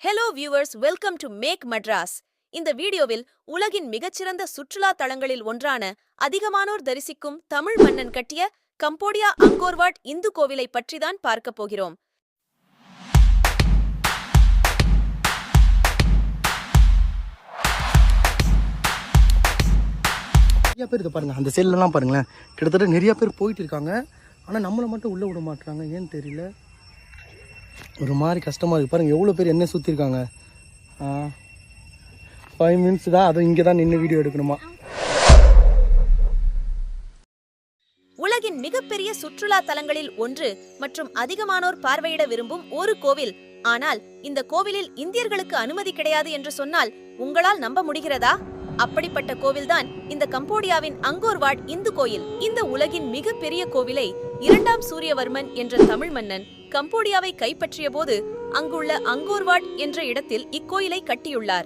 Hello viewers welcome to Make Madras இந்த வீடியோவில் உலகின் மிகச்சிறந்த சுற்றுலா தலங்களில் ஒன்றான அதிகமானோர் தரிசிக்கும் தமிழ் மன்னன் கட்டிய கம்போடியா அங்கோர்வாட் இந்து கோவிலை பற்றிதான் பார்க்கப் போகிறோம். நிறைய பேர் இதை பாருங்க. அந்த செல்லெல்லாம் பாருங்களேன். கிட்டத்தட்ட நிறைய பேர் போயிட்டு இருக்காங்க. ஆனால் நம்மளை மட்டும் உள்ளே விட மாட்டாங்க ஏன்னு தெரியல. ஒரு மாதிரி கஷ்டமாக இருக்குது பாருங்கள் எவ்வளோ பேர் என்ன சுற்றிருக்காங்க ஃபைவ் மினிட்ஸ் தான் அதுவும் இங்கே தான் நின்று வீடியோ எடுக்கணுமா? உலகின் மிகப்பெரிய சுற்றுலா தலங்களில் ஒன்று மற்றும் அதிகமானோர் பார்வையிட விரும்பும் ஒரு கோவில். ஆனால் இந்த கோவிலில் இந்தியர்களுக்கு அனுமதி கிடையாது என்று சொன்னால் உங்களால் நம்ப முடிகிறதா? அப்படிப்பட்ட கோவில்தான் இந்த கம்போடியாவின் அங்கோர்வாட் இந்து கோயில். இந்த உலகின் மிகப்பெரிய கோவிலை இரண்டாம் சூரியவர்மன் என்ற தமிழ் மன்னன் கம்போடியாவை கைப்பற்றிய போது அங்குள்ள அங்கோர்வாட் என்ற இடத்தில் இக்கோயிலை கட்டியுள்ளார்.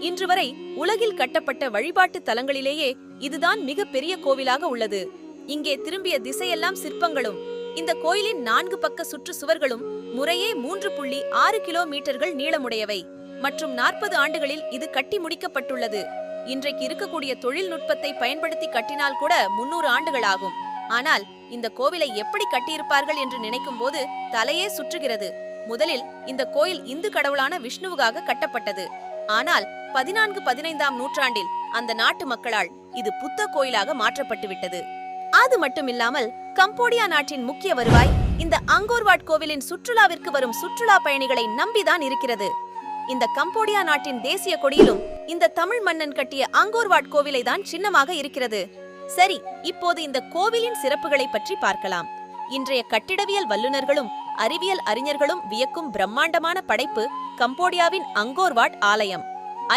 இன்று வரை உலகில் கட்டப்பட்ட வழிபாட்டு தலங்களிலேயே இதுதான் மிகப்பெரிய கோவிலாக உள்ளது. இங்கே திரும்பிய திசையெல்லாம் சிற்பங்களும் இந்த கோயிலின் நான்கு பக்க சுற்று சுவர்களும் முறையே மூன்று புள்ளி ஆறு கிலோமீட்டர்கள் நீளமுடையவை. மற்றும் நாற்பது ஆண்டுகளில் இது கட்டி முடிக்கப்பட்டுள்ளது. இன்றைக்கு இருக்கக்கூடிய தொழில்நுட்பத்தை பயன்படுத்தி கட்டினால் கூட முன்னூறு ஆண்டுகள் ஆகும் ஆனால் இந்த கோவிலை எப்படி கட்டியிருப்பார்கள் என்று நினைக்கும் போது தலையே சுற்றுகிறது. முதலில் இந்த கோயில் இந்து கடவுளான விஷ்ணுவுக்காக கட்டப்பட்டது. ஆனால் பதினான்கு பதினைந்தாம் நூற்றாண்டில் அந்த நாட்டு மக்களால் இது புத்த கோயிலாக மாற்றப்பட்டுவிட்டது. அது மட்டுமில்லாமல் கம்போடியா நாட்டின் முக்கிய வருவாய் இந்த அங்கோர்வாட் கோவிலின் சுற்றுலாவிற்கு வரும் சுற்றுலா பயணிகளை நம்பிதான் இருக்கிறது. இந்த கம்போடியா நாட்டின் தேசிய கொடியிலும் இந்த தமிழ் மன்னன் கட்டிய அங்கோர்வாட் கோவிலை தான் சின்னமாக இருக்கிறது. சரி இப்போது இந்த கோவிலின் சிறப்புகளை பற்றி பார்க்கலாம். இன்றைய கட்டிடவியல் வல்லுநர்களும் அறிவியல் அறிஞர்களும் வியக்கும் பிரம்மாண்டமான படைப்பு கம்போடியாவின் அங்கோர்வாட் ஆலயம்.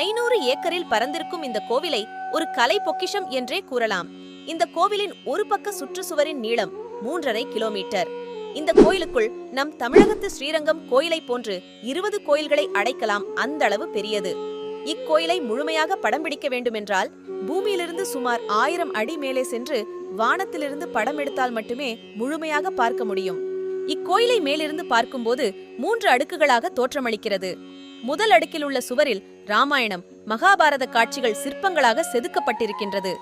ஐநூறு ஏக்கரில் பறந்திருக்கும் இந்த கோவிலை ஒரு கலை பொக்கிஷம் என்றே கூறலாம். இந்த கோவிலின் ஒரு பக்க சுற்றுச்சுவரின் நீளம் மூன்றரை கிலோமீட்டர். இந்த கோயிலுக்குள் நம் தமிழகத்து ஸ்ரீரங்கம் கோயிலை போன்று இருபது கோயில்களை அடைக்கலாம் அந்த அளவு பெரியது. இக்கோயிலை முழுமையாக படம் பிடிக்க வேண்டுமென்றால் பூமியிலிருந்து சுமார் ஆயிரம் அடி மேலே சென்று வானத்திலிருந்து படம் எடுத்தால் மட்டுமே முழுமையாக பார்க்க முடியும். இக்கோயிலை மேலிருந்து பார்க்கும்போது மூன்று அடுக்குகளாக தோற்றமளிக்கிறது. முதல் அடுக்கில் உள்ள சுவரில் ராமாயணம் மகாபாரத காட்சிகள் சிற்பங்களாக செதுக்கப்பட்டிருக்கின்றது.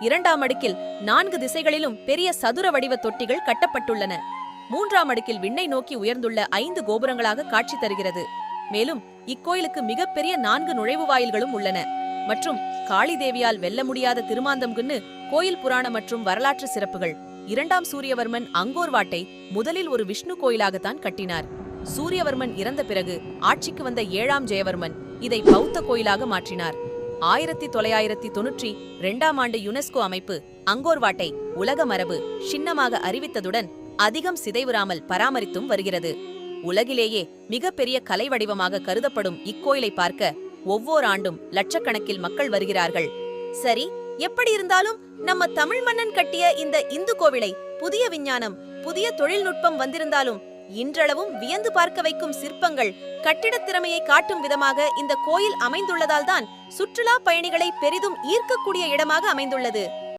இரண்டாம் அடுக்கில் நான்கு திசைகளிலும் பெரிய சதுர வடிவ தொட்டிகள் கட்டப்பட்டுள்ளன. மூன்றாம் அடுக்கில் விண்ணை நோக்கி உயர்ந்துள்ள ஐந்து கோபுரங்களாக காட்சி தருகிறது. மேலும் இக்கோயிலுக்கு மிகப்பெரிய நான்கு நுழைவு வாயில்களும் உள்ளன. மற்றும் காளி தேவியால் வெல்ல முடியாத திருமாந்தம்குன்னு கோயில் புராண மற்றும் வரலாற்று சிறப்புகள். இரண்டாம் சூரியவர்மன் அங்கோர்வாட்டை முதலில் ஒரு விஷ்ணு கோயிலாகத்தான் கட்டினார். சூரியவர்மன் இறந்த பிறகு ஆட்சிக்கு வந்த ஏழாம் ஜெயவர்மன் இதை பௌத்த கோயிலாக மாற்றினார். ஆயிரத்தி தொள்ளாயிரத்தி தொன்னூற்றி இரண்டாம் ஆண்டு யுனெஸ்கோ அமைப்பு அங்கோர்வாட்டை உலக மரபு சின்னமாக அறிவித்ததுடன் அதிகம் சிதைவுறாமல் பராமரித்தும் வருகிறது. உலகிலேயே மிகப்பெரிய கலை வடிவமாக கருதப்படும் இக்கோயிலை பார்க்க ஒவ்வொரு ஆண்டும் லட்சக்கணக்கில் மக்கள் வருகிறார்கள். சரி எப்படி இருந்தாலும் நம்ம தமிழ் மன்னன் கட்டிய இந்த இந்து கோவிலை புதிய விஞ்ஞானம் புதிய தொழில்நுட்பம் வந்திருந்தாலும் இன்றளவும் வியந்து பார்க்க வைக்கும் சிற்பங்கள் கட்டிடத் திறமையை காட்டும் விதமாக இந்த கோயில் அமைந்துள்ளதால் தான் சுற்றுலா பயணிகளை பெரிதும் ஈர்க்கக்கூடிய இடமாக அமைந்துள்ளது.